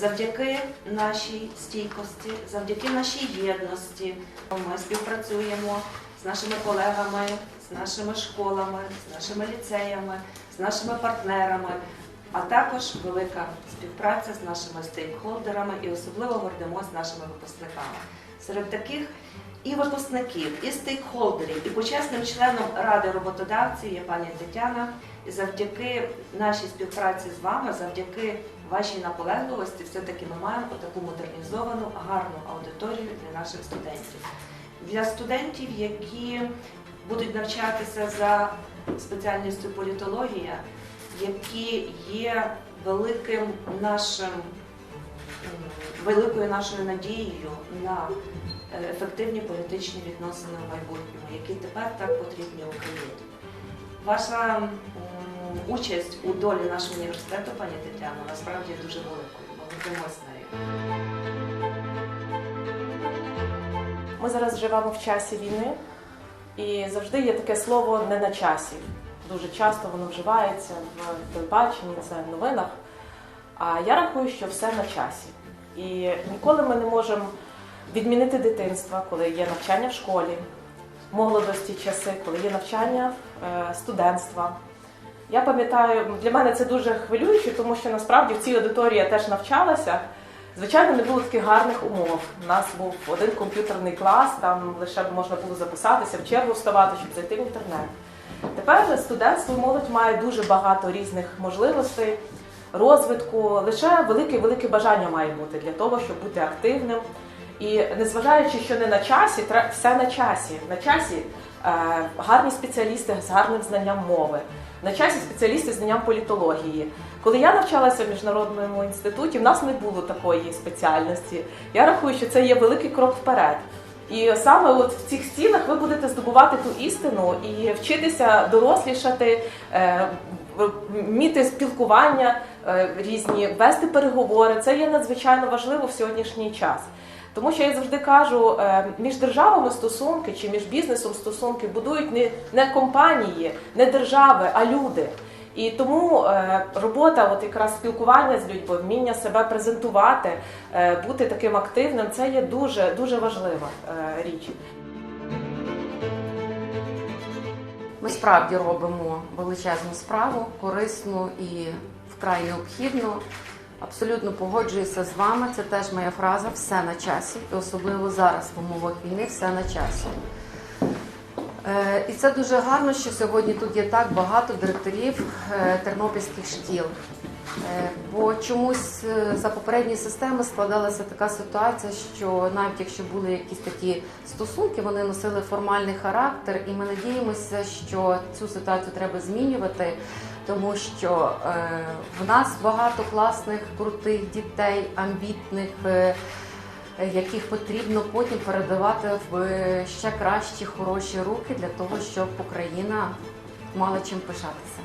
Завдяки нашій стійкості, завдяки нашій єдності ми співпрацюємо з нашими колегами, з нашими школами, з нашими ліцеями, з нашими партнерами, а також велика співпраця з нашими стейкхолдерами і особливо гордимося нашими випускниками. Серед таких і випускників, і стейкхолдерів, і почесним членом ради роботодавців є пані Тетяна. І завдяки нашій співпраці з вами, завдяки вашій наполегливості, все-таки ми маємо таку модернізовану, гарну аудиторію для наших студентів. Для студентів, які будуть навчатися за спеціальністю політологія, які є великим нашим, великою нашою надією на е, ефективні політичні відносини в майбутньому, які тепер так потрібні Україні. Ваша участь у долі нашого університету, пані Тетяно, насправді дуже великою. Ми гордимось нею. Ми зараз живемо в часі війни, і завжди є таке слово не на часі. Дуже часто воно вживається в телебаченні, це в новинах. А я рахую, що все на часі. І ніколи ми не можемо відмінити дитинства, коли є навчання в школі, молодості часи, коли є навчання е, студентства. Я пам'ятаю, для мене це дуже хвилююче, тому що насправді в цій аудиторії я теж навчалася. Звичайно, не було таких гарних умов. У нас був один комп'ютерний клас, там лише можна було записатися, в чергу вставати, щоб зайти в інтернет. Тепер студентство і молодь має дуже багато різних можливостей, розвитку. Лише велике-велике бажання має бути для того, щоб бути активним. І незважаючи, що не на часі, все на часі. На часі е, гарні спеціалісти з гарним знанням мови, на часі спеціалісти з знанням політології. Коли я навчалася в міжнародному інституті, в нас не було такої спеціальності. Я рахую, що це є великий крок вперед. І саме от в цих стінах ви будете здобувати ту істину і вчитися дорослішати, е, вміти спілкування е, різні, вести переговори. Це є надзвичайно важливо в сьогоднішній час. Тому що я завжди кажу, е, між державами стосунки чи між бізнесом стосунки будують не, не компанії, не держави, а люди. І тому е, робота, от якраз спілкування з людьми, вміння себе презентувати, е, бути таким активним, це є дуже дуже важлива е, річ. Ми справді робимо величезну справу, корисну і вкрай необхідну. Абсолютно погоджуюся з вами. Це теж моя фраза все на часі, і особливо зараз в умовах війни все на часі. Е, І це дуже гарно, що сьогодні тут є так багато директорів е, тернопільських шкіл. Е, Бо чомусь за попередні системи складалася така ситуація, що навіть якщо були якісь такі стосунки, вони носили формальний характер, і ми надіємося, що цю ситуацію треба змінювати, тому що в нас багато класних, крутих дітей, амбітних. Е, яких потрібно потім передавати в ще кращі, хороші руки для того, щоб Україна мала чим пишатися.